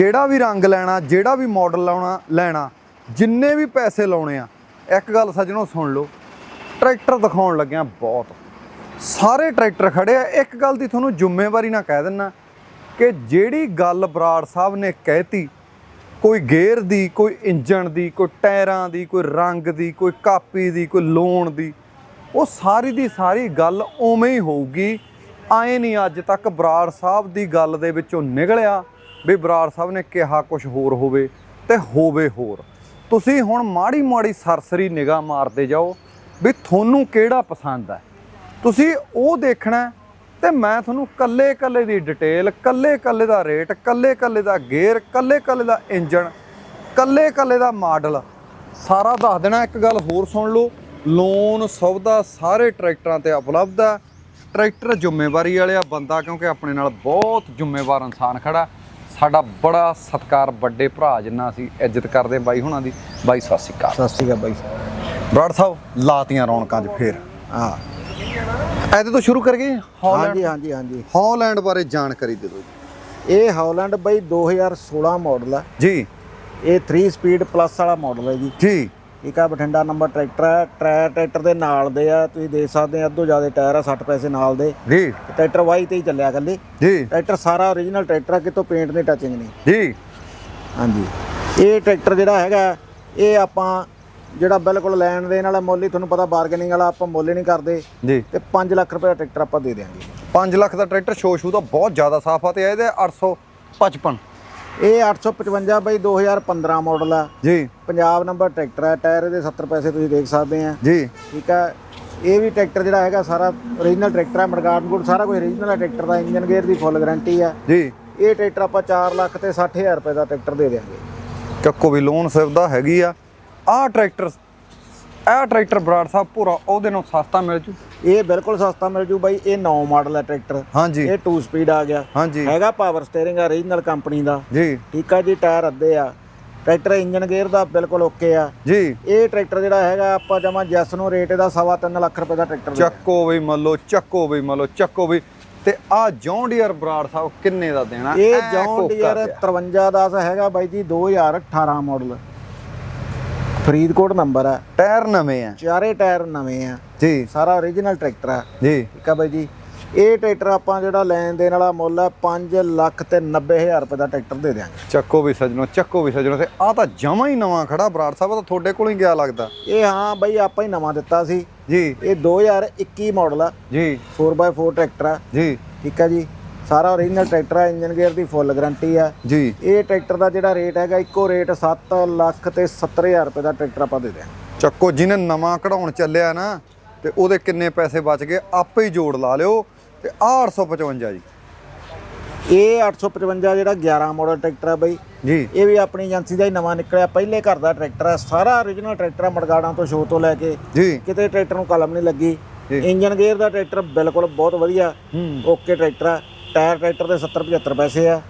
ਜਿਹੜਾ ਵੀ ਰੰਗ ਲੈਣਾ, ਜਿਹੜਾ ਵੀ ਮਾਡਲ ਲਾਉਣਾ, ਲੈਣਾ, ਜਿੰਨੇ ਵੀ ਪੈਸੇ ਲਾਉਣੇ ਆ, ਇੱਕ ਗੱਲ ਸੱਜਣੋ ਸੁਣ ਲਓ, ਟਰੈਕਟਰ ਦਿਖਾਉਣ ਲੱਗਿਆ ਬਹੁਤ। ਸਾਰੇ ਟਰੈਕਟਰ ਖੜੇ ਆ। ਇੱਕ ਗੱਲ ਦੀ ਤੁਹਾਨੂੰ ਜ਼ਿੰਮੇਵਾਰੀ ਨਾ ਕਹਿ ਦਿੰਨਾ ਕਿ ਜਿਹੜੀ ਗੱਲ ਬਰਾੜ ਸਾਹਿਬ ਨੇ ਕਹਿਤੀ, ਕੋਈ ਗੇਅਰ ਦੀ, ਕੋਈ ਇੰਜਣ ਦੀ, ਕੋਈ ਟਾਇਰਾਂ ਦੀ, ਕੋਈ ਰੰਗ ਦੀ, ਕੋਈ ਕਾਪੀ ਦੀ, ਕੋਈ ਲੋਨ ਦੀ, ਉਹ ਸਾਰੀ ਦੀ ਸਾਰੀ ਗੱਲ ਉਵੇਂ ਹੀ ਹੋਊਗੀ। ਆਏ ਨਹੀਂ ਅੱਜ ਤੱਕ ਬਰਾੜ ਸਾਹਿਬ ਦੀ ਗੱਲ ਦੇ ਵਿੱਚੋਂ ਨਿਕਲਿਆ। ਵੀ ਬਰਾੜ ਸਾਹਿਬ ਨੇ ਕਿਹਾ ਕੁਝ ਹੋਰ ਹੋਵੇ ਤੇ ਹੋਵੇ ਹੋਰ। ਤੁਸੀਂ ਹੁਣ ਮਾੜੀ ਮਾੜੀ ਸਰਸਰੀ ਨਿਗਾਹ ਮਾਰਦੇ ਜਾਓ ਵੀ ਤੁਹਾਨੂੰ ਕਿਹੜਾ ਪਸੰਦ ਹੈ। ਤੁਸੀਂ ਉਹ ਦੇਖਣਾ ਹੈ ਤੇ ਮੈਂ ਤੁਹਾਨੂੰ ਕੱਲੇ ਕੱਲੇ ਦੀ ਡਿਟੇਲ, ਕੱਲੇ ਕੱਲੇ ਦਾ ਰੇਟ, ਕੱਲੇ ਕੱਲੇ ਦਾ ਗੇਅਰ, ਕੱਲੇ ਕੱਲੇ ਦਾ ਇੰਜਣ, ਕੱਲੇ ਕੱਲੇ ਦਾ ਮਾਡਲ ਸਾਰਾ ਦੱਸ ਦੇਣਾ। ਇੱਕ ਗੱਲ ਹੋਰ ਸੁਣ ਲਓ ਲੋਨ ਸੌਦਾ ਸਾਰੇ ਟਰੈਕਟਰਾਂ ਤੇ ਉਪਲਬਧ ਹੈ। ਟਰੈਕਟਰ ਜ਼ਿੰਮੇਵਾਰੀ ਵਾਲਿਆ ਬੰਦਾ ਕਿਉਂਕਿ ਆਪਣੇ ਨਾਲ ਬਹੁਤ ਜ਼ਿੰਮੇਵਾਰ ਇਨਸਾਨ ਖੜਾ। ਸਾਡਾ ਬੜਾ ਸਤਿਕਾਰ ਵੱਡੇ ਭਰਾ ਜਿੰਨਾ ਅਸੀਂ ਇੱਜ਼ਤ ਕਰਦੇ ਬਾਈ ਹੁਣਾਂ ਦੀ ਬਾਈ ਸਤਿ ਸ਼੍ਰੀ ਅਕਾਲ। ਸਤਿ ਸ਼੍ਰੀ ਅਕਾਲ ਬਾਈ। ਬਰਾੜ ਸਾਹਿਬ ਲਾਤੀਆਂ ਰੌਣਕਾਂ 'ਚ ਫੇਰ। ਹਾਂ। ਇਹਦੇ ਤੋਂ ਸ਼ੁਰੂ ਕਰੀਏ ਹਾਲੈਂਡ। ਹਾਂਜੀ ਹਾਂਜੀ ਹਾਂਜੀ। ਹਾਲੈਂਡ ਬਾਰੇ ਜਾਣਕਾਰੀ ਦੇ ਦਿਓ ਜੀ। ਇਹ ਹਾਲੈਂਡ ਬਾਈ 2016 ਮਾਡਲ ਆ। ਜੀ। ਇਹ 3 ਸਪੀਡ ਪਲੱਸ ਵਾਲਾ ਮਾਡਲ ਹੈ ਜੀ। ਜੀ। ਠੀਕ ਆ ਬਠਿੰਡਾ ਨੰਬਰ ਟਰੈਕਟਰ ਹੈ ਟਰੈ ਟਰੈਕਟਰ ਦੇ ਨਾਲ ਦੇ ਆ ਤੁਸੀਂ ਦੇਖ ਸਕਦੇ ਆ ਅੱਧੋ ਜ਼ਿਆਦਾ ਟਾਇਰ ਆ 60 ਪੈਸੇ ਨਾਲ ਦੇ। ਜੀ। ਟਰੈਕਟਰ ਵਾਈ ਤੇ ਹੀ ਚੱਲਿਆ ਕੱਲੀ ਜੀ। ਟਰੈਕਟਰ ਸਾਰਾ ਓਰੀਜਨਲ ਟਰੈਕਟਰ ਆ ਕਿਤੋਂ ਪੇਂਟ ਨਹੀਂ ਟੱਚਿੰਗ ਨਹੀਂ। ਜੀ। ਹਾਂਜੀ। ਇਹ ਟਰੈਕਟਰ ਜਿਹੜਾ ਹੈਗਾ ਇਹ ਆਪਾਂ ਜਿਹੜਾ ਬਿਲਕੁਲ ਲੈਣ ਦੇਣ ਵਾਲਾ ਮੁੱਲ ਹੀ ਤੁਹਾਨੂੰ ਪਤਾ ਬਾਰਗੇਨਿੰਗ ਵਾਲਾ ਆਪਾਂ ਮੁੱਲ ਹੀ ਨਹੀਂ ਕਰਦੇ। ਜੀ। ਤੇ 5 ਲੱਖ ਰੁਪਏ ਦਾ ਟਰੈਕਟਰ ਆਪਾਂ ਦੇ ਦਿਆਂਗੇ। 5 ਲੱਖ ਦਾ ਟਰੈਕਟਰ ਸ਼ੋ ਸ਼ੂ ਦਾ ਬਹੁਤ ਜ਼ਿਆਦਾ ਸਾਫ਼ ਆ ਤੇ ਇਹਦੇ 855 ਇਹ 855 ਬਾਈ 2015 ਮਾਡਲ ਆ। ਜੀ। ਪੰਜਾਬ ਨੰਬਰ ਟਰੈਕਟਰ ਹੈ ਟਾਇਰ ਇਹਦੇ 70 ਪੈਸੇ ਤੁਸੀਂ ਦੇਖ ਸਕਦੇ ਆ। ਜੀ। ਠੀਕ ਹੈ ਇਹ ਵੀ ਟਰੈਕਟਰ ਜਿਹੜਾ ਹੈਗਾ ਸਾਰਾ ਓਰੀਜਨਲ ਟਰੈਕਟਰ ਮੜਗਾਟ ਮਗੂਟ ਸਾਰਾ ਕੁਝ ਓਰੀਜਨਲ ਹੈ ਟਰੈਕਟਰ ਦਾ ਇੰਜਨ ਗੇਅਰ ਦੀ ਫੁੱਲ ਗਾਰੰਟੀ ਹੈ ਜੀ। ਇਹ ਟਰੈਕਟਰ ਆਪਾਂ 4 ਲੱਖ ਤੇ 60000 ਰੁਪਏ ਦਾ ਟਰੈਕਟਰ ਦੇ ਦੇਵਾਂਗੇ ਚੱਕੋ ਵੀ ਲੋਨ ਸੁਵਿਧਾ ਹੈਗੀ ਆ। ਆਹ ਟਰੈਕਟਰ ਇਹ ਟਰੈਕਟਰ ਬਰਾੜ ਸਾਹਿਬ ਪੂਰਾ ਉਹਦੇ ਨਾਲੋਂ ਸਸਤਾ ਮਿਲ ਜੂ? ਇਹ ਬਿਲਕੁਲ ਸਸਤਾ ਮਿਲ ਜੂ ਬਾਈ ਇਹ 9 ਮਾਡਲ ਹੈ ਟਰੈਕਟਰ। ਹਾਂਜੀ। ਇਹ 2 ਸਪੀਡ ਆ ਗਿਆ। ਹਾਂਜੀ। ਹੈਗਾ ਪਾਵਰ ਸਟੀਅਰਿੰਗ ਆ ਕੰਪਨੀ ਦਾ। ਜੀ। ਠੀਕ ਆ ਜੀ ਟਾਇਰ ਅੱਧੇ ਆ। ਟਰੈਕਟਰ ਇੰਜਨ ਗੇਅਰ ਦਾ ਬਿਲਕੁਲ ਓਕੇ ਆ। ਜੀ। ਇਹ ਟਰੈਕਟਰ ਜਿਹੜਾ ਹੈਗਾ ਆਪਾਂ ਜਮਾ ਜੈਸ ਨੂੰ ਰੇਟ ਇਹਦਾ ਸਵਾ ਤਿੰਨ ਲੱਖ ਰੁਪਏ ਦਾ ਟਰੈਕਟਰ ਚੱਕੋ ਵੀ ਮੱਲੋ ਚੱਕੋ ਵੀ ਮੱਲੋ ਚੱਕੋ ਵੀ ਤੇ ਆ ਜੌਂਡੀਅਰ ਬਰਾੜ ਸਾਹਿਬ ਕਿੰਨੇ ਦਾ ਦੇਣਾ? ਇਹ ਜੌਨ ਡੀਅਰ ਪਿਆ। 5310 ਹੈਗਾ ਬਾਈ ਜੀ 2018 ਮਾਡਲ ਫਰੀਦਕੋਟ ਨੰਬਰ ਆ। ਟਾਇਰ ਨਵੇਂ ਆ। ਚਾਰੇ ਟਾਇਰ ਨਵੇਂ ਆ। ਜੀ। ਸਾਰਾ ਓਰੀਜਨਲ ਟਰੈਕਟਰ ਆ। ਜੀ। ਠੀਕ ਆ ਬਾਈ ਜੀ। ਇਹ ਟਰੈਕਟਰ ਆਪਾਂ ਜਿਹੜਾ ਲੈਣ ਦੇਣ ਵਾਲਾ ਮੁੱਲ ਆ 5 ਲੱਖ ਤੇ 90000 ਰੁਪਏ ਦਾ ਟਰੈਕਟਰ ਦੇ ਦਿਆਂਗੇ। ਚੱਕੋ ਵੀ ਸਜਣੋ ਚੱਕੋ ਵੀ ਸਜਣੋ ਤੇ ਆ ਤਾਂ ਜਮਾ ਹੀ ਨਵਾਂ ਖੜਾ ਬਰਾੜ ਸਾਹਿਬ ਤਾਂ ਤੁਹਾਡੇ ਕੋਲ ਹੀ ਗਿਆ ਲੱਗਦਾ। ਇਹ ਹਾਂ ਬਾਈ ਆਪਾਂ ਹੀ ਨਵਾਂ ਦਿੱਤਾ ਸੀ। ਜੀ। ਇਹ 2021 ਮਾਡਲ ਆ। ਜੀ। 4x4 ਟਰੈਕਟਰ ਆ। ਜੀ। ਠੀਕ ਆ ਜੀ। ਸਾਰਾ ਓਰੀਜਨਲ ਟਰੈਕਟਰ ਆ ਇੰਜਨ ਗੇਅਰ ਦੀ ਫੁੱਲ ਗਾਰੰਟੀ ਆ। ਜੀ। ਇਹ ਟਰੈਕਟਰ ਦਾ ਜਿਹੜਾ ਰੇਟ ਹੈਗਾ ਇੱਕੋ ਰੇਟ 7 ਲੱਖ ਤੇ 70000 ਰੁਪਏ ਦਾ ਟਰੈਕਟਰ ਆਪਾਂ ਦੇ ਦਿਆਂਗੇ। ਚੱਕੋ ਜਿਹਨੇ ਨਵਾਂ ਕਢਾਉਣ ਚੱਲਿਆ ਨਾ ਤੇ ਉਹਦੇ ਕਿੰਨੇ ਪੈਸੇ ਬਚ ਗਏ ਆਪੇ ਹੀ ਜੋੜ ਲਾ ਲਿਓ ਤੇ ਆ 855 ਜੀ। ਇਹ 855 ਜਿਹੜਾ 11 ਮਾਡਲ ਟਰੈਕਟਰ ਆ ਬਈ ਜੀ। ਇਹ ਵੀ ਆਪਣੀ ਏਜੰਸੀ ਦਾ ਹੀ ਨਵਾਂ ਨਿਕਲਿਆ ਪਹਿਲੇ ਘਰ ਦਾ ਟਰੈਕਟਰ ਆ ਸਾਰਾ ਓਰੀਜਨਲ ਟਰੈਕਟਰ ਆ ਮੜਗਾੜਾਂ ਤੋਂ ਸ਼ੋਅ ਤੋਂ ਲੈ ਕੇ ਜੀ। ਕਿਤੇ ਟਰੈਕਟਰ ਨੂੰ ਕਲਮ ਨਹੀਂ ਲੱਗੀ। ਇੰਜਨ ਗੇਅਰ ਦਾ ਟਰੈਕਟਰ ਬਿਲਕੁਲ ਬਹੁਤ ਵਧੀਆ ਓਕੇ ਟਰੈਕਟਰ ਆ। ਟਾਇਰ ਟਰੈਕਟਰ ਦੇ 70 75 ਪੈਸੇ ਆ।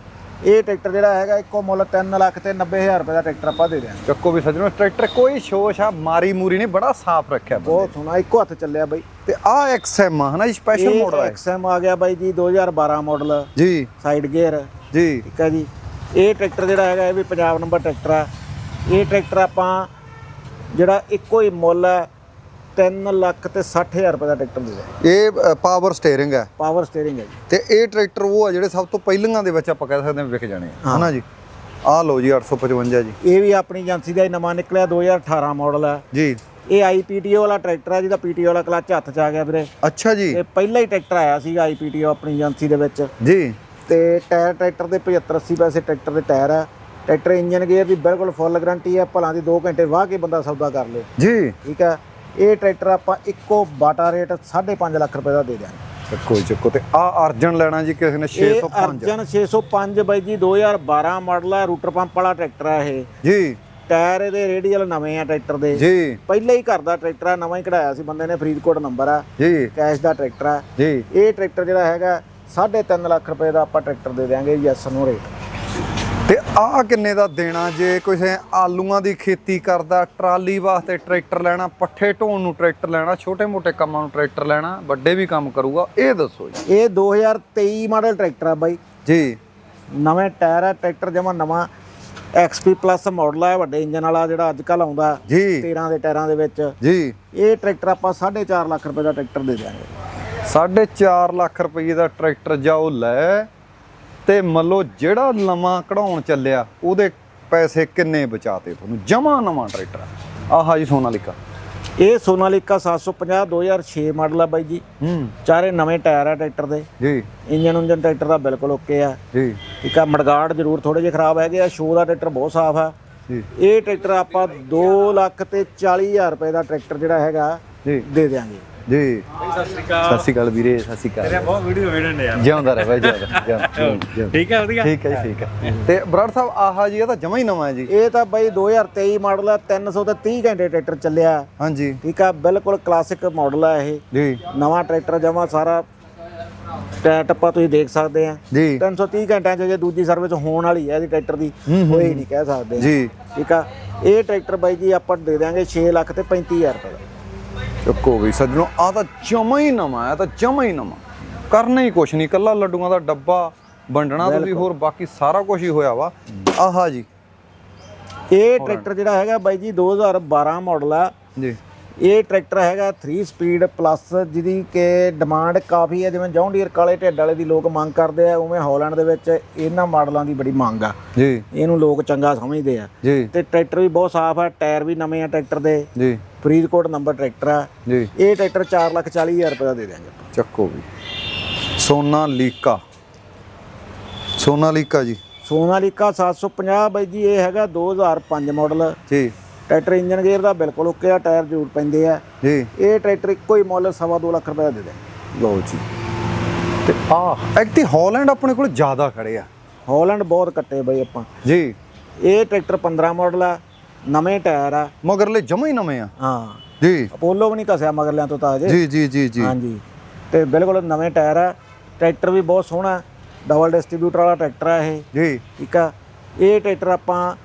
ਇਹ ਟਰੈਕਟਰ ਜਿਹੜਾ ਹੈਗਾ ਇੱਕੋ ਮੁੱਲ 3 ਲੱਖ ਤੇ 90000 ਰੁਪਏ ਦਾ ਟਰੈਕਟਰ ਆਪਾਂ ਦੇ ਦਿਆਂਗੇ ਚੱਕੋ ਵੀ ਸਜਣੋ ਟਰੈਕਟਰ ਕੋਈ ਸ਼ੋਸ਼ ਆ ਮਾਰੀ ਮੂਰੀ ਨਹੀਂ ਬੜਾ ਸਾਫ਼ ਰੱਖਿਆ ਬਹੁਤ ਸੋਹਣਾ ਇੱਕੋ ਹੱਥ ਚੱਲਿਆ ਬਾਈ। ਤੇ ਆ ਐਕਸਐਮ ਹਨਾ ਜੀ ਸਪੈਸ਼ਲ ਮਾਡਲ ਹੈ XM ਆ ਗਿਆ ਬਾਈ ਜੀ 2012 ਮਾਡਲ ਜੀ। ਸਾਈਡ ਗੇਅਰ ਜੀ। ਠੀਕ ਹੈ ਜੀ। ਇਹ ਟਰੈਕਟਰ ਜਿਹੜਾ ਹੈਗਾ ਇਹ ਵੀ ਪੰਜਾਬ ਨੰਬਰ ਟਰੈਕਟਰ ਆ। ਇਹ ਟਰੈਕਟਰ ਆਪਾਂ ਜਿਹੜਾ ਇੱਕੋ ਹੀ ਮੁੱਲ ਹੈ 3 ਲੱਖ ਤੇ 60000 ਰੁਪਏ ਦਾ ਟਰੈਕਟਰ ਦੇ ਦਿਆਂਗੇ ਇਹ ਪਾਵਰ ਸਟੀਅਰਿੰਗ ਹੈ। ਪਾਵਰ ਸਟੀਅਰਿੰਗ ਹੈ ਜੀ। ਤੇ ਇਹ ਟਰੈਕਟਰ ਉਹ ਆ ਜਿਹੜੇ ਸਭ ਤੋਂ ਪਹਿਲੀਆਂ ਦੇ ਵਿੱਚ ਆਪਾਂ ਕਹਿ ਸਕਦੇ ਹਾਂ ਵਿਕ ਜਾਣੇ ਆ। ਹਨਾ ਜੀ? ਆਹ ਲਓ ਜੀ 855 ਜੀ। ਇਹ ਵੀ ਆਪਣੀ ਏਜੰਸੀ ਦਾ ਹੀ ਨਵਾਂ ਨਿਕਲਿਆ 2018 ਮਾਡਲ ਹੈ ਜੀ। ਇਹ ਆਈਪੀਟੀਓ ਵਾਲਾ ਟਰੈਕਟਰ ਹੈ ਜਿਹਦਾ ਪੀਟੀਓ ਵਾਲਾ ਕਲੱਚ ਹੱਥ 'ਚ ਆ ਗਿਆ ਵੀਰੇ। ਅੱਛਾ ਜੀ। ਇਹ ਪਹਿਲਾ ਹੀ ਟਰੈਕਟਰ ਆਇਆ ਸੀਗਾ ਆਈਪੀਟੀਓ ਆਪਣੀ ਏਜੰਸੀ ਦੇ ਵਿੱਚ। ਜੀ। ਤੇ ਟਾਇਰ ਟਰੈਕਟਰ ਦੇ 75 80 ਪੈਸੇ ਟਰੈਕਟਰ ਦੇ ਟਾਇਰ ਆ। ਟਰੈਕਟਰ ਇੰਜਨ ਗੇਅਰ ਦੀ ਬਿਲਕੁਲ ਫੁੱਲ ਗਾਰੰਟੀ ਹੈ ਭਲਾਂ ਦੀ 2 ਘੰਟੇ ਵਾਹ ਕੇ ਬੰਦਾ ਸੌਦਾ ਕਰ ਲੇ। ਜੀ। ਠੀਕ ਹੈ ਇਹ ਟਰੈਕਟਰ ਆਪਾਂ ਇੱਕੋ ਬਾਟਾ ਰੇਟ 5.5 ਲੱਖ ਰੁਪਏ ਦਾ ਦੇ ਦਿਆਂਗੇ। ਜੀ, ਚੱਕੋ। ਤੇ ਆ ਅਰਜਨ ਲੈਣਾ ਜੀ ਕਿਸੇ ਨੇ ਇਹ 605 ਅਰਜਨ 605 ਬਾਈ ਜੀ 2012 ਮਾਡਲ ਹੈ ਰੂਟਰ ਪੰਪ ਵਾਲਾ ਟਰੈਕਟਰ ਹੈ ਇਹ। ਜੀ। ਟਾਇਰ ਇਹਦੇ ਰੇਡੀਅਲ ਨਵੇਂ ਆ ਟਰੈਕਟਰ ਦੇ। ਜੀ। ਪਹਿਲੇ ਹੀ ਘਰ ਦਾ ਟਰੈਕਟਰ ਆ ਨਵਾਂ ਹੀ ਕਢਾਇਆ ਸੀ ਬੰਦੇ ਨੇ ਫਰੀਦਕੋਟ ਨੰਬਰ ਆ। ਜੀ। ਕੈਸ਼ ਦਾ ਟਰੈਕਟਰ ਆ। ਜੀ। ਇਹ ਟਰੈਕਟਰ ਜਿਹੜਾ ਹੈਗਾ 3.5 ਲੱਖ ਰੁਪਏ ਦਾ ਆਪਾਂ ਟਰੈਕਟਰ ਦੇ ਦਿਆਂਗੇ ਯੈਸ ਨੂੰ ਰੇਟ। ਤੇ ਆ ਕਿੰਨੇ ਦਾ ਦੇਣਾ? ਜੇ ਕਿਸੇ ਆਲੂਆਂ ਦੀ ਖੇਤੀ ਕਰਦਾ ਟਰਾਲੀ ਵਾਸਤੇ ਟਰੈਕਟਰ ਲੈਣਾ ਪੱਠੇ ਢੋਣ ਨੂੰ ਟਰੈਕਟਰ ਲੈਣਾ ਛੋਟੇ-ਮੋਟੇ ਕੰਮਾਂ ਨੂੰ ਟਰੈਕਟਰ ਲੈਣਾ ਵੱਡੇ ਵੀ ਕੰਮ ਕਰੂਗਾ ਇਹ ਦੱਸੋ ਜੀ। ਇਹ 2023 ਮਾਡਲ ਟਰੈਕਟਰ ਆ ਬਾਈ। ਜੀ। ਨਵੇਂ ਟਾਇਰ ਹੈ ਟਰੈਕਟਰ ਜਮਾ ਨਵਾਂ XP ਪਲੱਸ ਮਾਡਲ ਹੈ ਵੱਡੇ ਇੰਜਨ ਵਾਲਾ ਜਿਹੜਾ ਅੱਜ ਕੱਲ ਆਉਂਦਾ ਜੀ। 13 ਦੇ ਟਾਇਰਾਂ ਦੇ ਵਿੱਚ। ਜੀ। ਇਹ ਟਰੈਕਟਰ ਆਪਾਂ 4.5 ਲੱਖ ਰੁਪਏ ਦਾ ਟਰੈਕਟਰ ਦੇ ਦਿਆਂਗੇ। 4.5 ਲੱਖ ਰੁਪਏ ਦਾ ਟਰੈਕਟਰ ਜਾਓ ਲੈ ਤੇ ਮੰਨ ਲਓ ਜਿਹੜਾ ਨਵਾਂ ਕਢਾਉਣ ਚੱਲਿਆ ਉਹਦੇ ਪੈਸੇ ਕਿੰਨੇ ਬਚਾਤੇ ਤੁਹਾਨੂੰ? ਜਮਾ ਨਵਾਂ ਟਰੈਕਟਰ ਆਹਾ ਜੀ ਸੋਨਾਲੀਕਾ। ਇਹ ਸੋਨਾਲੀਕਾ 750 2006 ਮਾਡਲ ਆ ਬਾਈ ਜੀ। ਹੂੰ। ਚਾਰੇ ਨਵੇਂ ਟਾਇਰ ਆ ਟਰੈਕਟਰ ਦੇ। ਜੀ। ਇੰਜਨ ਉਂਜਨ ਟਰੈਕਟਰ ਦਾ ਬਿਲਕੁਲ ਓਕੇ ਆ। ਜੀ। ਠੀਕ ਆ ਮੜਗਾੜ ਜ਼ਰੂਰ ਥੋੜੇ ਜਿਹਾ ਖਰਾਬ ਹੈਗੇ ਆ ਸ਼ੋ ਦਾ ਟਰੈਕਟਰ ਬਹੁਤ ਸਾਫ਼ ਆ। ਜੀ। ਇਹ ਟਰੈਕਟਰ ਆਪਾਂ 2 ਲੱਖ ਤੇ 40 ਹਜ਼ਾਰ ਰੁਪਏ ਦਾ ਟਰੈਕਟਰ ਜਿਹੜਾ ਹੈਗਾ ਜੀ। ਦੇ ਦਿਆਂਗੇ। ਜੀ। ਸਤਿ ਸ਼੍ਰੀ ਸਤਿ ਅਕਾਲ ਸ਼੍ਰੀ ਅਕਾਲ ਵੀਰੇ ਸਤਿ ਸ਼੍ਰੀ ਤੇਰੇ ਅਕਾਲ ਬਹੁਤ ਵੀਡੀਓ ਵੇੜਨ ਨੇ ਯਾਰ ਜਿਉਂਦਾ ਰਹੇ ਬਾਈ ਜਿਉਂਦਾ ਠੀਕ ਹੈ ਵਧੀਆ? ਠੀਕ ਹੈ ਜੀ ਠੀਕ ਹੈ। ਤੇ ਬਰਾੜ ਸਾਹਿਬ ਆਹਾ ਜੀ ਇਹ ਤਾਂ ਜਮਾ ਹੀ ਨਵਾਂ ਹੈ ਜੀ। ਇਹ ਤਾਂ ਬਾਈ 2023 ਮਾਡਲ ਆ 300 ਤੇ 30 ਘੰਟੇ ਟਰੈਕਟਰ ਚੱਲਿਆ। ਹਾਂਜੀ। ਠੀਕ ਆ ਬਿਲਕੁਲ ਕਲਾਸਿਕ ਮਾਡਲ ਆ ਇਹ। ਜੀ। ਨਵਾਂ ਟਰੈਕਟਰ ਜਮਾ ਸਾਰਾ। ਟਾਇਰ ਟੱਪਾ ਤੁਸੀਂ ਦੇਖ ਸਕਦੇ ਆ। ਜੀ। 330 ਘੰਟਿਆਂ ਚ ਜੇ ਦੂਜੀ ਸਰਵਿਸ ਹੋਣ ਵਾਲੀ ਹੈ ਇਹਦੀ ਟਰੈਕਟਰ ਦੀ ਹੂੰ, ਹੂੰ, ਇਹ ਨਹੀਂ ਕਹਿ ਸਕਦੇ। ਜੀ। ਠੀਕ ਆ ਇਹ ਟਰੈਕਟਰ ਬਾਈ ਜੀ ਆਪਾਂ ਦੇ ਦਿਆਂਗੇ 6 ਲੱਖ ਤੇ 35000 ਰੁਪਏ ਦਾ। ਚੱਕੋ ਵੀ ਸੱਜਣੋ ਆ ਤਾਂ ਜਮਾ ਹੀ ਨਵਾਂ ਹੈ ਤਾਂ ਜਮਾ ਹੀ ਨਵਾਂ। ਕਰਨਾ ਹੀ ਕੁਛ ਨਹੀਂ ਕੱਲਾ ਲੱਡੂਆਂ ਦਾ ਡੱਬਾ ਵੰਡਣਾ ਤੁਸੀਂ ਹੋਰ ਬਾਕੀ ਸਾਰਾ ਕੁਝ ਹੀ ਹੋਇਆ ਵਾ। ਆਹਾ ਜੀ। ਇਹ ਟਰੈਕਟਰ ਜਿਹੜਾ ਹੈਗਾ ਬਾਈ ਜੀ 2012 ਮਾਡਲ ਆ। ਜੀ। ਇਹ ਟਰੈਕਟਰ ਹੈਗਾ 3 ਸਪੀਡ ਪਲੱਸ ਜਿਹਦੀ ਕਿ ਡਿਮਾਂਡ ਕਾਫੀ ਹੈ। ਜਿਵੇਂ ਜੌਨ ਡੀਅਰ ਕਾਲੇ ਢਿੱਡ ਵਾਲੇ ਦੀ ਲੋਕ ਮੰਗ ਕਰਦੇ ਆ ਉਵੇਂ ਹਾਲੈਂਡ ਦੇ ਵਿੱਚ ਇਹਨਾਂ ਮਾਡਲਾਂ ਦੀ ਬੜੀ ਮੰਗ ਆ। ਜੀ। ਇਹਨੂੰ ਲੋਕ ਚੰਗਾ ਸਮਝਦੇ ਆ। ਤੇ ਟਰੈਕਟਰ ਵੀ ਬਹੁਤ ਸਾਫ਼ ਆ ਟਾਇਰ ਵੀ ਨਵੇਂ ਆ ਟਰੈਕਟਰ ਦੇ। ਜੀ। ਫਰੀਦਕੋਟ ਨੰਬਰ ਟਰੈਕਟਰ ਆ। ਜੀ। ਇਹ ਟਰੈਕਟਰ 4,40,000 ਰੁਪਏ ਦਾ ਦੇ ਦਿਆਂਗੇ। ਚੱਕੋ ਵੀ। ਸੋਨਾ ਲੀਕਾ। ਸੋਨਾ ਲੀਕਾ ਜੀ। ਸੋਨਾਲੀਕਾ 750 ਬਾਈ ਜੀ ਇਹ ਹੈਗਾ 2005 ਮਾਡਲ ਜੀ। ਟਰੈਕਟਰ ਇੰਜਨ ਗੇਅਰ ਦਾ ਬਿਲਕੁਲ ਓਕੇ ਆ ਟਾਇਰ ਜ਼ਰੂਰ ਪੈਂਦੇ ਆ। ਜੀ। ਇਹ ਟਰੈਕਟਰ ਇੱਕੋ ਹੀ ਮੁੱਲ ਸਵਾ ਦੋ ਲੱਖ ਰੁਪਏ ਦਾ ਦੇ ਦੇ। ਲਓ ਜੀ। ਤੇ ਆ ਐਕਟੀ ਹਾਲੈਂਡ ਆਪਣੇ ਕੋਲ ਜ਼ਿਆਦਾ ਖੜੇ ਆ। ਹਾਲੈਂਡ ਬਹੁਤ ਕੱਟੇ ਬਾਈ ਆਪਾਂ। ਜੀ। ਇਹ ਟਰੈਕਟਰ 15 ਮਾਡਲ ਆ ਨਵੇਂ ਟਾਇਰ ਆ। ਮਗਰਲੇ ਜਮਾ ਹੀ ਨਵੇਂ ਆ। ਹਾਂ। ਜੀ। ਅਪੋਲੋ ਵੀ ਨਹੀਂ ਘਸਿਆ ਮਗਰਲਿਆਂ ਤੋਂ ਤਾਂ ਅਜੇ ਜੀ ਜੀ ਜੀ ਜੀ। ਹਾਂਜੀ। ਤੇ ਬਿਲਕੁਲ ਨਵੇਂ ਟਾਇਰ ਆ। ਟਰੈਕਟਰ ਵੀ ਬਹੁਤ ਸੋਹਣਾ। ਡਬਲ ਡਿਸਟ੍ਰੀਬਿਊਟਰ ਵਾਲਾ ਟਰੈਕਟਰ ਆ ਇਹ। ਜੀ। ਠੀਕ ਆ। ਇਹ ਟਰੈਕਟਰ ਆਪਾਂ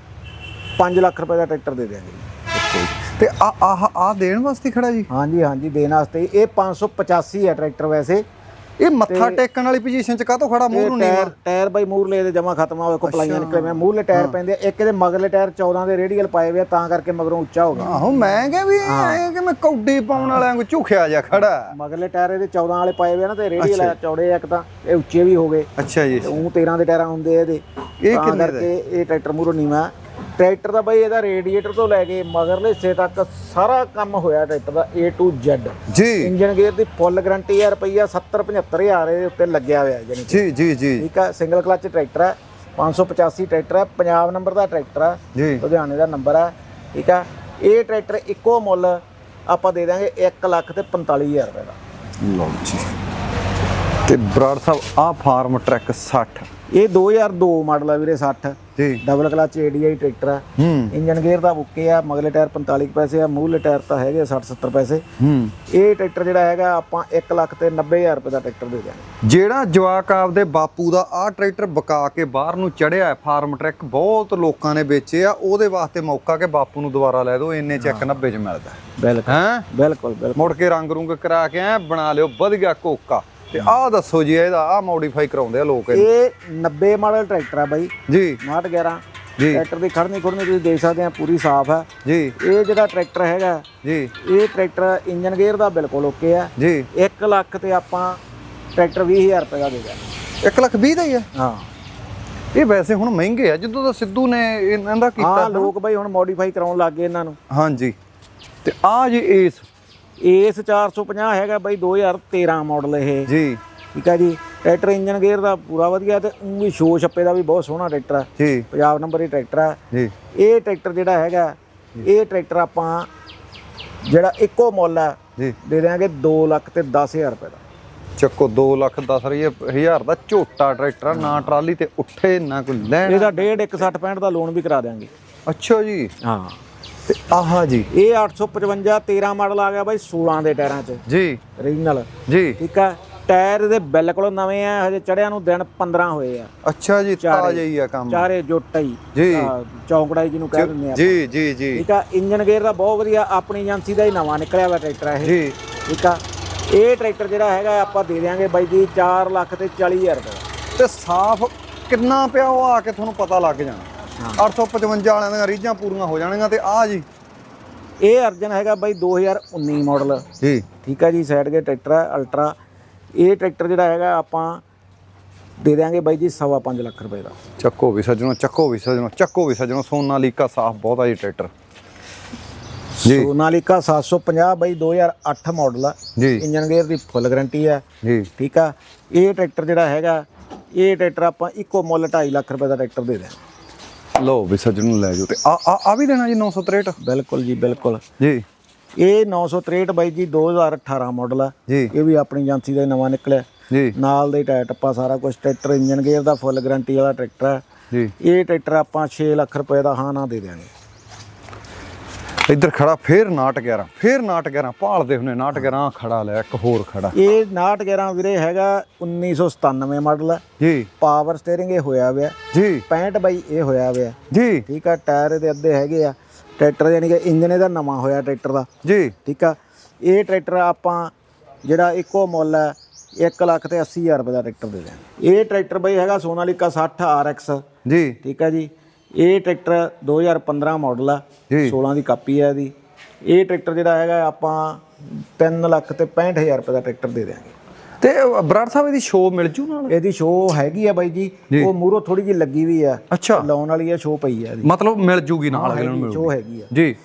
5 ਲੱਖ ਰੁਪਏ ਦਾ ਟਰੈਕਟਰ ਦੇ ਦਿਆਂਗੇ ਤੇ ਆ ਆਹ ਆ ਦੇਣ ਵਾਸਤੇ ਖੜਾ ਜੀ? ਹਾਂਜੀ ਹਾਂਜੀ ਦੇਣ ਵਾਸਤੇ। ਇਹ 585 ਹੈ ਟਰੈਕਟਰ ਵੈਸੇ। ਇਹ ਮੱਥਾ ਟੇਕਣ ਵਾਲੀ ਪੋਜੀਸ਼ਨ ਚ ਕਾਹਤੋਂ ਖੜਾ? ਮੂੰਹ ਇਹ ਨੂੰ ਟਾਇਰ ਨਹੀਂ ਟਾਇਰ ਬਾਈ ਮੂਰਲੇ ਦੇ ਜਮਾ ਖਤਮ ਆ ਵੇਖੋ ਪਲਾਈਆਂ ਨਿਕਲੇ ਮੈਂ ਮੂਰਲੇ ਟਾਇਰ ਪੈਂਦੇ ਆ। ਇੱਕ ਇਹਦੇ ਮਗਰਲੇ ਟਾਇਰ 14 ਦੇ ਰੇਡੀਅਲ ਪਾਏ ਹੋਏ ਆ ਤਾਂ ਕਰਕੇ ਮਗਰੋਂ ਉੱਚਾ ਹੋ ਗਿਆ। ਆਹੋ ਮੈਂ ਕਿਹਾ ਵੀ ਇਹ ਕਿ ਮੈਂ ਕੌਡੀ ਪਾਉਣ ਵਾਲਿਆਂ ਕੋ ਝੁਖਿਆ ਜਾ ਖੜਾ? ਮਗਰਲੇ ਟਾਇਰ ਇਹਦੇ 14 ਵਾਲੇ ਪਾਏ ਹੋਏ ਆ ਨਾ ਤੇ ਰੇਡੀਅਲ ਆ ਚੌੜੇ ਆ ਇੱਕ ਤਾਂ। ਇਹ ਉੱਚੇ ਵੀ ਹੋ ਗਏ। ਅੱਛਾ ਜੀ। ਉਹ 13 ਦੇ ਟਾਇਰਾਂ ਹੁੰਦੇ ਆ ਇਹਦੇ। ਇਹ ਕਿੰਨੇ ਦਾ? ਇਹ ਟਰੈਕਟਰ ਮੂਰੋਂ ਨੀਵਾ। ਟਰੈਕਟਰ ਦਾ ਬਾਈ ਇਹਦਾ ਰੇਡੀਏਟਰ ਤੋਂ ਲੈ ਕੇ ਮਗਰਲੇ ਹਿੱਸੇ ਤੱਕ ਸਾਰਾ ਕੰਮ ਹੋਇਆ ਟਰੈਕਟਰ ਦਾ A to Z ਜੀ। ਇੰਜਨ ਗੇਅਰ ਦੀ ਫੁੱਲ ਗਾਰੰਟੀ ਹੈ ਰੁਪਈਆ 70 75 ਹਜ਼ਾਰ ਇਹਦੇ ਉੱਤੇ ਲੱਗਿਆ ਹੋਇਆ ਜਾਨੀ ਕਿ। ਜੀ ਜੀ ਜੀ। ਠੀਕ ਆ ਸਿੰਗਲ ਕਲਚ ਟਰੈਕਟਰ ਹੈ 585 ਟਰੈਕਟਰ ਹੈ ਪੰਜਾਬ ਨੰਬਰ ਦਾ ਟਰੈਕਟਰ ਹੈ ਜੀ। ਲੁਧਿਆਣੇ ਦਾ ਨੰਬਰ ਹੈ ਠੀਕ ਆ। ਇਹ ਟਰੈਕਟਰ ਇੱਕੋ ਮੁੱਲ ਆਪਾਂ ਦੇ ਦਾਂਗੇ 1 ਲੱਖ ਤੇ 45000 ਰੁਪਏ ਦਾ। ਲਓ ਜੀ। ਤੇ ਬਰਾੜ ਸਾਹਿਬ ਆ ਫਾਰਮ ਟਰੈਕ 60 ਇਹ 2002 ਮਾਡਲ ਆ ਵੀਰੇ 60 ਜੀ। ਡਬਲ ਕਲਚ ADI ਟਰੈਕਟਰ ਆ। ਇੰਜਨ ਗੇਅਰ ਦਾ ਓਕੇ ਆ ਮਗਲੇ ਟਾਇਰ 45 ਕੁ ਪੈਸੇ ਆ ਮੂਹਰਲੇ ਟਾਇਰ ਤਾਂ ਹੈਗੇ 60 70 ਪੈਸੇ। ਇਹ ਟਰੈਕਟਰ ਜਿਹੜਾ ਹੈਗਾ ਆਪਾਂ 1 ਲੱਖ ਤੇ 90000 ਰੁਪਏ ਦਾ ਟਰੈਕਟਰ ਦੇ ਦਿਆਂਗੇ। ਜਿਹੜਾ ਜਵਾਕ ਆਪਦੇ ਬਾਪੂ ਦਾ ਆ ਟਰੈਕਟਰ ਬਕਾ ਕੇ ਬਾਹਰ ਨੂੰ ਚੜਿਆ ਫਾਰਮ ਟਰੈਕ ਬਹੁਤ ਲੋਕਾਂ ਨੇ ਵੇਚੇ ਆ ਉਹਦੇ ਵਾਸਤੇ ਮੌਕਾ ਕਿ ਬਾਪੂ ਨੂੰ ਦੁਬਾਰਾ ਲੈ ਦਿਓ ਇੰਨੇ ਚੈੱਕ 90 ਚ ਮਿਲਦਾ। ਬਿਲਕੁਲ। ਹੈ? ਬਿਲਕੁਲ ਬਿਲਕੁਲ। ਮੁੜ ਕੇ ਰੰਗ ਰੁੰਗ ਕਰਾ ਕੇ ਐ ਬਣਾ ਲਿਓ ਵਧੀਆ ਕੋਕਾ। ਤੇ ਆਹ ਦੱਸੋ ਜੀ ਇਹਦਾ ਆ ਮੋਡੀਫਾਈ ਕਰਾਉਂਦੇ ਆ ਲੋਕ। ਇਹ 90 ਮਾਡਲ ਟਰੈਕਟਰ ਆ ਬਾਈ। ਜੀ। 911 ਜੀ। ਟਰੈਕਟਰ ਦੀ ਖੜਨੀ ਖੁੜਨੀ ਤੁਸੀਂ ਦੇਖ ਸਕਦੇ ਆ ਪੂਰੀ ਸਾਫ਼ ਆ। ਜੀ। ਇਹ ਜਿਹੜਾ ਟਰੈਕਟਰ ਹੈਗਾ ਜੀ। ਇਹ ਟਰੈਕਟਰ ਇੰਜਨ ਗੇਅਰ ਦਾ ਬਿਲਕੁਲ ਓਕੇ ਆ। ਜੀ। 1 ਲੱਖ ਤੇ ਆਪਾਂ ਟਰੈਕਟਰ 20000 ਰੁਪਏ ਦਾ ਦੇ ਦਿਆਂਗੇ। 1 ਲੱਖ 20 ਦਾ ਹੀ ਆ? ਹਾਂ। ਇਹ ਵੈਸੇ ਹੁਣ ਮਹਿੰਗੇ ਆ ਜਦੋਂ ਦਾ ਸਿੱਧੂ ਨੇ ਇਹਨਾਂ ਦਾ ਕੀਤਾ ਹਾਂ ਲੋਕ ਬਾਈ ਹੁਣ ਮੋਡੀਫਾਈ ਕਰਾਉਣ ਲੱਗ ਗਏ ਇਹਨਾਂ ਨੂੰ। ਹਾਂਜੀ। ਤੇ ਆ ਜੀ ਏਸ ਏਸ 450 ਹੈਗਾ ਬਾਈ 2013 ਮਾਡਲ ਇਹ। ਜੀ। ਠੀਕ ਆ ਜੀ? ਟਰੈਕਟਰ ਇੰਜਨ ਗੇਅਰ ਦਾ ਪੂਰਾ ਵਧੀਆ ਤੇ ਵੀ ਸ਼ੋ ਛੱਪੇ ਦਾ ਵੀ ਬਹੁਤ ਸੋਹਣਾ ਟਰੈਕਟਰ ਆ। ਜੀ। ਪੰਜਾਬ ਨੰਬਰ ਹੀ ਟਰੈਕਟਰ ਆ। ਜੀ। ਇਹ ਟਰੈਕਟਰ ਜਿਹੜਾ ਹੈਗਾ ਇਹ ਟਰੈਕਟਰ ਆਪਾਂ ਜਿਹੜਾ ਇੱਕੋ ਮੁੱਲ ਆ ਜੀ। ਦੇ ਦਿਆਂਗੇ 2 ਲੱਖ ਤੇ 10000 ਰੁਪਏ ਦਾ। ਚੱਕੋ 2 ਲੱਖ 10 ਹਜ਼ਾਰ ਦਾ ਝੋਟਾ ਟਰੈਕਟਰ ਨਾ ਟਰਾਲੀ ਤੇ ਉੱਠੇ ਨਾ ਕੋਈ ਲੈਣ। ਇਹਦਾ 1.5 160 65 ਦਾ ਲੋਨ ਵੀ ਕਰਾ ਦਿਆਂਗੇ। ਅੱਛਾ ਜੀ। ਹਾਂ। ਤੇ ਆਹਾ ਜੀ। ਇਹ 855 13 ਮਾਡਲ ਆ ਗਿਆ ਬਾਈ 16 ਦੇ ਟਾਇਰਾਂ 'ਚ। ਜੀ। ਰੀਜਨਲ ਜੀ। ਠੀਕ ਆ? ਟਾਇਰ ਇਹਦੇ ਬਿਲਕੁਲ ਨਵੇਂ ਆ ਹਜੇ ਚੜਿਆਂ ਨੂੰ ਦਿਨ 15 ਹੋਏ ਆ। ਅੱਛਾ ਜੀ ਤਾਜ਼ਾ ਹੀ ਆ ਕੰਮ। ਚਾਰੇ ਜੁੱਟ ਹੀ ਜੀ। ਚੌਂਕੜਾਈ ਜਿਹਨੂੰ ਕਹਿ ਦਿੰਦੇ ਆ ਜੀ ਜੀ ਜੀ। ਠੀਕ ਆ? ਇੰਜਨ ਗੇਅਰ ਦਾ ਬਹੁਤ ਵਧੀਆ ਆਪਣੀ ਏਜੰਸੀ ਦਾ ਹੀ ਨਵਾਂ ਨਿਕਲਿਆ ਵਾ ਟਰੈਕਟਰ ਇਹ। ਜੀ। ਠੀਕ ਆ? ਇਹ ਟਰੈਕਟਰ ਜਿਹੜਾ ਹੈਗਾ ਆਪਾਂ ਦੇ ਦਿਆਂਗੇ ਬਾਈ ਜੀ 4 ਲੱਖ ਤੇ 40000 ਰੁਪਏ ਦਾ। ਤੇ ਸਾਫ਼ ਕਿੰਨਾ ਪਿਆ ਉਹ ਆ ਕੇ ਤੁਹਾਨੂੰ ਪਤਾ ਲੱਗ ਜਾਣਾ। 855 ਵਾਲਿਆਂ ਦੀਆਂ ਰੀਝਾਂ ਪੂਰੀਆਂ ਹੋ ਜਾਣਗੀਆਂ ਤੇ ਆ ਜੀ। ਇਹ ਅਰਜਨ ਹੈਗਾ ਬਾਈ 2019 ਮਾਡਲ। ਜੀ। ਠੀਕ ਆ ਜੀ ਸਾਈਡ ਗੇ ਟਰੈਕਟਰ ਹੈ ਅਲਟਰਾ ਇਹ ਟਰੈਕਟਰ ਜਿਹੜਾ ਹੈਗਾ ਆਪਾਂ ਦੇ ਦਿਆਂਗੇ ਬਾਈ ਜੀ ਸਵਾ ਪੰਜ ਲੱਖ ਰੁਪਏ ਦਾ। ਚੱਕੋ ਵੀ ਸੱਜਣੋ ਚੱਕੋ ਵੀ ਸੱਜਣੋ ਚੱਕੋ ਵੀ ਸੱਜਣੋ ਸੋਨਾਲੀਕਾ ਸਾਫ਼ ਬਹੁਤ ਆ ਜੀ ਟਰੈਕਟਰ। ਜੀ। ਸੋਨਾਲੀਕਾ 750 ਬਾਈ 2008 ਮਾਡਲ ਆ। ਜੀ। ਇੰਜਨ ਗੇਅਰ ਦੀ ਫੁੱਲ ਗਾਰੰਟੀ ਹੈ ਜੀ। ਠੀਕ ਆ। ਇਹ ਟਰੈਕਟਰ ਜਿਹੜਾ ਹੈਗਾ ਇਹ ਟਰੈਕਟਰ ਆਪਾਂ ਇੱਕੋ ਮੁੱਲ 2.5 ਲੱਖ ਰੁਪਏ ਦਾ ਟਰੈਕਟਰ ਦੇ ਦਿਆਂਗੇ। ਲਓ ਵੀ ਸੱਜਣੋ ਲੈ ਜਾਓ ਤੇ ਆ ਆ ਆ ਵੀ ਦੇਣਾ ਜੀ 963 ਬਿਲਕੁਲ ਜੀ ਬਿਲਕੁਲ। ਜੀ। ਇਹ 963 ਬਾਈ ਜੀ 2018 ਮਾਡਲ ਆ। ਜੀ। ਇਹ ਵੀ ਆਪਣੀ ਏਜੰਸੀ ਦਾ ਹੀ ਨਵਾਂ ਨਿਕਲਿਆ। ਜੀ। ਨਾਲ ਦੇ ਟਾਇਰ ਟੱਪਾ ਸਾਰਾ ਕੁਝ ਟਰੈਕਟਰ ਇੰਜਨ ਗੇਅਰ ਦਾ ਫੁੱਲ ਗਾਰੰਟੀ ਵਾਲਾ ਟਰੈਕਟਰ ਹੈ ਜੀ। ਇਹ ਟਰੈਕਟਰ ਆਪਾਂ 6 ਲੱਖ ਰੁਪਏ ਦਾ ਹਾਂ ਨਾ ਦੇ ਦਿਆਂਗੇ। ਇੱਧਰ ਖੜਾ ਫੇਰ ਨਾਟ 11 ਫੇਰ ਨਾਟ 11 ਭਾਲਦੇ ਹੁੰਨੇ ਨਾਟ 11 ਆਹ ਖੜਾ ਲੈ ਇੱਕ ਹੋਰ ਖੜਾ। ਇਹ 6911 ਵੀਰੇ ਹੈਗਾ 1997 ਮਾਡਲ ਹੈ ਜੀ। ਪਾਵਰ ਸਟੀਅਰਿੰਗ ਇਹ ਹੋਇਆ ਹੋਇਆ ਜੀ। 65 ਬਾਈ ਇਹ ਹੋਇਆ ਹੋਇਆ ਜੀ। ਠੀਕ ਆ ਟਾਇਰ ਇਹਦੇ ਅੱਧੇ ਹੈਗੇ ਆ। ਟਰੈਕਟਰ ਯਾਨੀ ਕਿ ਇੰਜਨ ਇਹਦਾ ਨਵਾਂ ਹੋਇਆ ਟਰੈਕਟਰ ਦਾ। ਜੀ। ਠੀਕ ਆ ਇਹ ਟਰੈਕਟਰ ਆਪਾਂ ਜਿਹੜਾ ਇੱਕੋ ਮੁੱਲ ਹੈ 1 ਲੱਖ ਤੇ 80000 ਰੁਪਏ ਦਾ ਟਰੈਕਟਰ ਦੇ ਦਿਆਂਗੇ। ਇਹ ਟਰੈਕਟਰ ਬਈ ਹੈਗਾ ਸੋਨਾਲੀਕਾ 60 RX ਜੀ। ਠੀਕ ਆ ਜੀ। ਇਹ ਟਰੈਕਟਰ 2015 ਮਾਡਲ ਆ ਜੀ। 16 ਦੀ ਕਾਪੀ ਹੈ ਇਹਦੀ। ਇਹ ਟਰੈਕਟਰ ਜਿਹੜਾ ਹੈਗਾ ਆਪਾਂ 3 ਲੱਖ ਤੇ 65000 ਰੁਪਏ ਦਾ ਟਰੈਕਟਰ ਦੇ ਦਿਆਂਗੇ। ਤੇ ਬਰਾੜ ਸਾਹਿਬ ਇਹਦੀ ਸ਼ੋਅ ਮਿਲ ਜੂ ਨਾਲ? ਇਹਦੀ ਸ਼ੋਅ ਹੈਗੀ ਆ ਬਾਈ ਜੀ। ਉਹ ਮੂਰੋ ਥੋੜੀ ਜਿਹੀ ਲੱਗੀ ਵੀ ਆ। ਅੱਛਾ। ਲਾਉਣ ਵਾਲੀ ਆ ਸ਼ੋਅ ਪਈ ਆ ਇਹਦੀ। ਮਤਲਬ ਮਿਲ ਜੂਗੀ ਨਾਲ ਅਗਲੇ ਨੂੰ ਮਿਲੂ ਸ਼ੋਅ ਹੈਗੀ ਆ। ਜੀ।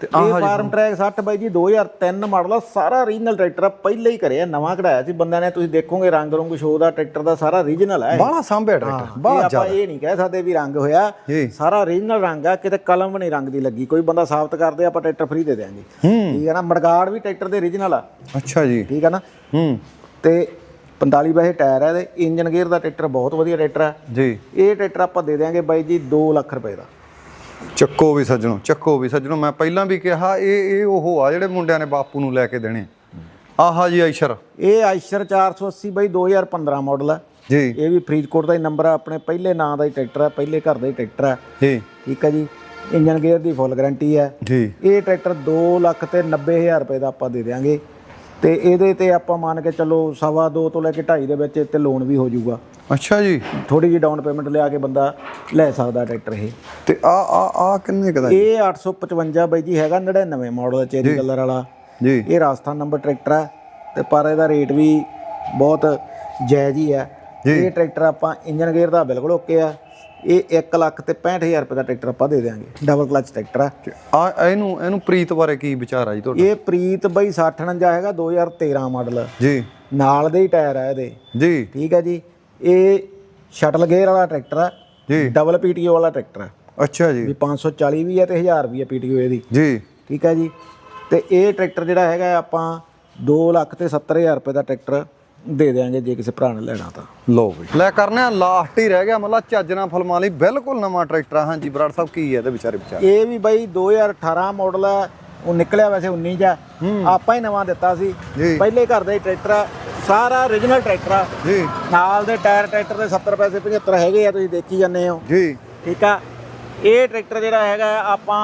ਤੇ ਇਹ ਫਾਰਮ ਟਰੈਕ 60 ਬਾਈ ਜੀ 2003 ਮਾਡਲ ਆ ਸਾਰਾ ਰੀਜਨਲ ਟਰੈਕਟਰ ਆ ਪਹਿਲੇ ਹੀ ਕਰਿਆ ਨਵਾਂ ਕਢਾਇਆ ਸੀ ਬੰਦਿਆਂ ਨੇ ਤੁਸੀਂ ਦੇਖੋਗੇ ਰੰਗ ਰੰਗ ਸ਼ੋਅ ਦਾ ਟਰੈਕਟਰ ਦਾ ਸਾਰਾ ਰੀਜਨਲ ਹੈ ਬਾਹਲਾ ਸਾਂਭਿਆ ਟਰੈਕਟਰ ਬਾਹਲਾ ਆਪਾਂ ਇਹ ਨਹੀਂ ਕਹਿ ਸਕਦੇ ਵੀ ਰੰਗ ਹੋਇਆ ਸਾਰਾ ਓਰੀਜਨਲ ਰੰਗ ਆ ਕਿਤੇ ਕਲਮ ਵੀ ਨਹੀਂ ਰੰਗ ਦੀ ਲੱਗੀ ਕੋਈ ਬੰਦਾ ਸਾਬਤ ਕਰਦੇ ਆਪਾਂ ਟਰੈਕਟਰ ਫ੍ਰੀ ਦੇ ਦੇਾਂਗੇ ਠੀਕ ਹੈ ਨਾ ਮੜਗਾੜ ਵੀ ਟਰੈਕਟਰ ਦੇ ਓਰੀਜਨਲ ਆ। ਅੱਛਾ ਜੀ। ਠੀਕ ਹੈ ਨਾ? ਹੂੰ। ਤੇ 45 ਵੈਸੇ ਟਾਇਰ ਹੈ ਇਹਦੇ ਇੰਜਨ ਗੇਅਰ ਦਾ ਟਰੈਕਟਰ ਬਹੁਤ ਵਧੀਆ ਟਰੈਕਟਰ ਹੈ ਜੀ। ਇਹ ਟਰੈਕਟਰ ਆਪਾਂ ਦੇ ਦੇਾਂਗੇ ਬਾਈ ਜੀ 2 ਲੱਖ ਰੁਪਏ ਦਾ। ਚੱਕੋ ਵੀ ਸੱਜਣੋ ਚੱਕੋ ਵੀ ਸੱਜਣੋ ਮੈਂ ਪਹਿਲਾਂ ਵੀ ਕਿਹਾ ਇਹ ਇਹ ਉਹ ਆ ਜਿਹੜੇ ਮੁੰਡਿਆਂ ਨੇ ਬਾਪੂ ਨੂੰ ਲੈ ਕੇ ਦੇਣੇ। ਆਹਾ ਜੀ ਆਇਸ਼ਰ। ਇਹ ਆਇਸ਼ਰ 480 ਬਾਈ 2015 ਮਾਡਲ ਹੈ। ਜੀ। ਇਹ ਵੀ ਫਰੀਦਕੋਟ ਦਾ ਹੀ ਨੰਬਰ ਆ ਆਪਣੇ ਪਹਿਲੇ ਨਾਂ ਦਾ ਹੀ ਟਰੈਕਟਰ ਹੈ ਪਹਿਲੇ ਘਰ ਦਾ ਹੀ ਟਰੈਕਟਰ ਹੈ। ਜੀ। ਠੀਕ ਹੈ ਜੀ। ਇੰਜਨ ਗੇਅਰ ਦੀ ਫੁੱਲ ਗਾਰੰਟੀ ਹੈ। ਜੀ। ਇਹ ਟਰੈਕਟਰ 2 ਲੱਖ ਤੇ 90000 ਰੁਪਏ ਦਾ ਆਪਾਂ ਦੇ ਦਿਆਂਗੇ। ਤੇ ਇਹਦੇ ਤੇ ਆਪਾਂ ਮੰਨ ਕੇ ਚੱਲੋ ਸਵਾ ਦੋ ਤੋਂ ਲੈ ਕੇ 2.5 ਦੇ ਵਿੱਚ ਤੇ ਲੋਨ ਵੀ ਹੋ ਜਾਊਗਾ। ਅੱਛਾ ਜੀ। ਥੋੜੀ ਜਿਹੀ ਡਾਊਨ ਪੇਮੈਂਟ ਲਿਆ ਕੇ ਬੰਦਾ ਲੈ ਸਕਦਾ ਟਰੈਕਟਰ ਇਹ। ਤੇ ਆ ਆ ਆ ਕਿੰਨੇ ਕਦਾ ਇਹ 855 ਬਾਈ ਜੀ ਹੈਗਾ 99 ਮਾਡਲ ਚੇਰੀ ਕਲਰ ਵਾਲਾ। ਜੀ। ਇਹ ਰਾਜਸਥਾਨ ਨੰਬਰ ਟਰੈਕਟਰ ਹੈ ਤੇ ਪਰ ਇਹਦਾ ਰੇਟ ਵੀ ਬਹੁਤ ਜਾਇਜ਼ ਹੀ ਹੈ ਇਹ ਟਰੈਕਟਰ ਆਪਾਂ ਇੰਜਨ ਗੇਅਰ ਦਾ ਬਿਲਕੁਲ ਓਕੇ ਆ। ਇਹ 1 ਲੱਖ ਤੇ 65000 ਰੁਪਏ ਦਾ ਟਰੈਕਟਰ ਆਪਾਂ ਦੇ ਦੇਵਾਂਗੇ ਡਬਲ ਕਲਚ ਟਰੈਕਟਰ ਆ। ਆ ਇਹਨੂੰ ਇਹਨੂੰ ਪ੍ਰੀਤ ਬਾਰੇ ਕੀ ਵਿਚਾਰ ਆ ਜੀ ਤੁਹਾਡਾ? ਇਹ ਪ੍ਰੀਤ ਬਾਈ 6049 ਹੈਗਾ 2013 ਮਾਡਲ ਜੀ। ਨਾਲ ਦੇ ਹੀ ਟਾਇਰ ਆ ਇਹਦੇ। ਜੀ। ਠੀਕ ਹੈ ਜੀ। ਇਹ ਸ਼ਟਲ ਗੇਅਰ ਵਾਲਾ ਟਰੈਕਟਰ ਆ। ਜੀ। ਡਬਲ ਪੀਟੀਓ ਵਾਲਾ ਟਰੈਕਟਰ ਆ। ਅੱਛਾ ਜੀ। ਵੀ 540 ਵੀ ਹੈ ਤੇ 1000 ਵੀ ਹੈ ਪੀਟੀਓ ਇਹਦੀ। ਜੀ। ਠੀਕ ਹੈ ਜੀ। ਤੇ ਇਹ ਟਰੈਕਟਰ ਜਿਹੜਾ ਹੈਗਾ ਆਪਾਂ 2 ਲੱਖ ਤੇ 70000 ਰੁਪਏ ਦਾ ਟਰੈਕਟਰ ਦੇ ਦੇਾਂਗੇ ਜੇ ਕਿਸੇ ਭਰਾ ਨੇ ਲੈਣਾ ਤਾਂ। ਲੋ ਵੀ ਲੈ ਕਰਨੇ ਲਾਸਟ ਹੀ ਰਹਿ ਗਿਆ ਮਤਲਬ ਚੱਜ ਨਾਲ ਫਲਮਾਂ ਲਈ ਬਿਲਕੁਲ ਨਵਾਂ ਟਰੈਕਟਰ ਆ। ਹਾਂਜੀ ਬਰਾੜ ਸਾਹਿਬ ਕੀ ਹੈ ਇਹਦੇ ਵਿਚਾਰੇ ਵਿਚਾਰ? ਇਹ ਵੀ ਬਾਈ 2018 ਮਾਡਲ ਹੈ ਉਹ ਨਿਕਲਿਆ ਵੈਸੇ 19 ਚ ਆ। ਆਪਾਂ ਹੀ ਨਵਾਂ ਦਿੱਤਾ ਸੀ। ਜੀ। ਪਹਿਲੇ ਘਰ ਦਾ ਹੀ ਟਰੈਕਟਰ ਆ ਸਾਰਾ origignal ਟਰੈਕਟਰ ਆ। ਜੀ। ਨਾਲ ਦੇ ਟਾਇਰ ਟਰੈਕਟਰ ਦੇ 70 ਪੈਸੇ 75 ਹੈਗੇ ਆ ਤੁਸੀਂ ਦੇਖੀ ਜਾਂਦੇ ਹੋ। ਜੀ। ਠੀਕ ਆ। ਇਹ ਟਰੈਕਟਰ ਜਿਹੜਾ ਹੈਗਾ ਆਪਾਂ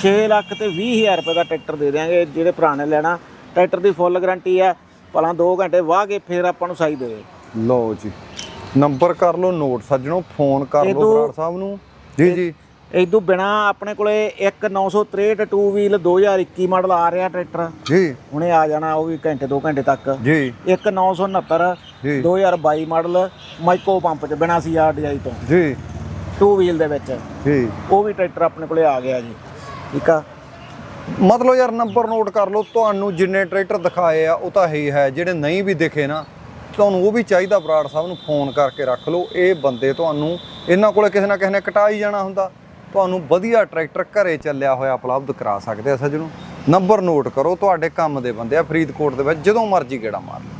6 ਲੱਖ ਤੇ 20000 ਰੁਪਏ ਦਾ ਟਰੈਕਟਰ ਦੇ ਦਿਆਂਗੇ ਜਿਹੜੇ ਭਰਾ ਨੇ ਲੈਣਾ। ਟਰੈਕਟਰ ਦੀ ਫੁੱਲ ਗਾਰੰਟੀ ਹੈ ਭਲਾ 2 ਘੰਟੇ ਵਾਹ ਕੇ ਫਿਰ ਆਪਾਂ ਨੂੰ ਸਾਈ ਦੇਵੇ। ਲਓ ਜੀ। ਨੰਬਰ ਕਰ ਲਓ ਨੋਟ ਸੱਜਣੋ ਫੋਨ ਕਰ ਲਓ ਬਰਾੜ ਸਾਹਿਬ ਨੂੰ। ਜੀ ਜੀ। ਇਦੋਂ ਬਿਨਾ ਆਪਣੇ ਕੋਲੇ ਇੱਕ 963 ਟੂ ਵੀਲ 2021 ਮਾਡਲ ਆ ਰਿਹਾ ਟਰੈਕਟਰ। ਜੀ। ਹੁਣੇ ਆ ਜਾਣਾ ਉਹ ਵੀ ਘੰਟੇ 2 ਘੰਟੇ ਤੱਕ। ਜੀ। ਇੱਕ 969 ਜੀ। 2022 ਮਾਡਲ ਮਾਈਕੋ ਪੰਪ ਚ ਬਿਨਾ ਸੀ ਆਰਡੀਆਈ ਤੋਂ। ਜੀ। ਟੂ ਵੀਲ ਦੇ ਵਿੱਚ। ਜੀ। ਉਹ ਵੀ ਟਰੈਕਟਰ ਆਪਣੇ ਕੋਲੇ ਆ ਗਿਆ ਜੀ। ਠੀਕ ਆ? ਮਤਲਬ ਯਾਰ ਨੰਬਰ ਨੋਟ ਕਰ ਲਓ, ਤੁਹਾਨੂੰ ਜਿੰਨੇ ਟਰੈਕਟਰ ਦਿਖਾਏ ਆ, ਉਹ ਤਾਂ ਹੈ ਹੀ ਹੈ, ਜਿਹੜੇ ਨਹੀਂ ਵੀ ਦਿਖੇ ਨਾ, ਤੁਹਾਨੂੰ ਉਹ ਵੀ ਚਾਹੀਦਾ ਬਰਾੜ ਸਾਹਿਬ ਨੂੰ ਫੋਨ ਕਰਕੇ ਰੱਖ ਲਓ, ਇਹ ਬੰਦੇ ਤੁਹਾਨੂੰ, ਇਹਨਾਂ ਕੋਲੇ ਕਿਸੇ ਨਾ ਕਿਸੇ ਨੇ ਕਟਾ ਹੀ ਜਾਣਾ ਹੁੰਦਾ। ਤੁਹਾਨੂੰ ਵਧੀਆ ਟਰੈਕਟਰ ਘਰੇ ਚੱਲਿਆ ਹੋਇਆ ਉਪਲਬਧ ਕਰਾ ਸਕਦੇ ਆ ਸੱਜਣੋ। ਨੰਬਰ ਨੋਟ ਕਰੋ, ਤੁਹਾਡੇ ਕੰਮ ਦੇ ਬੰਦੇ ਆ, ਫਰੀਦਕੋਟ ਦੇ ਵਿੱਚ, ਜਦੋਂ ਮਰਜ਼ੀ ਗੇੜਾ ਮਾਰ ਲਓ।